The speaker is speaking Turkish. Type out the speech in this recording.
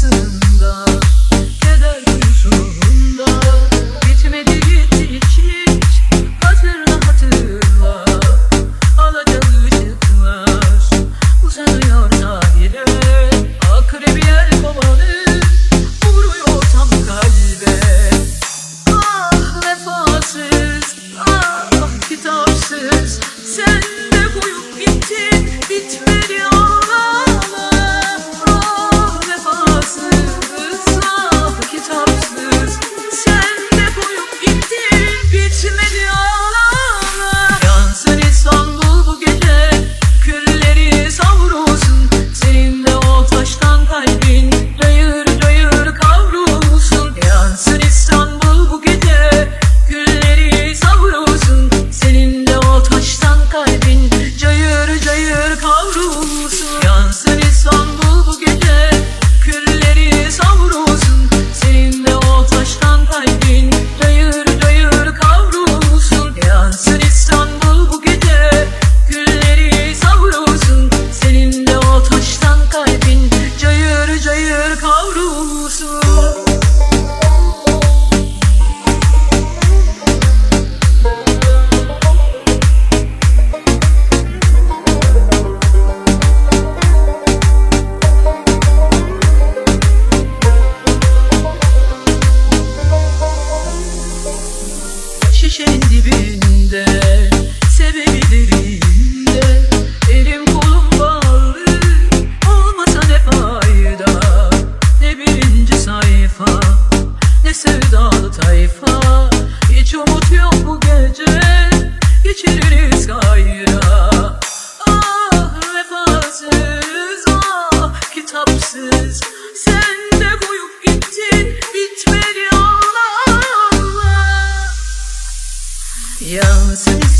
karşısında Yolsuz kaldı tayfa. Hiç umut yok bu gece Geçiririz hayra. Ah vefasız ah kitapsız. Sen de koyup gittin bitmedi ağla ağla Yansız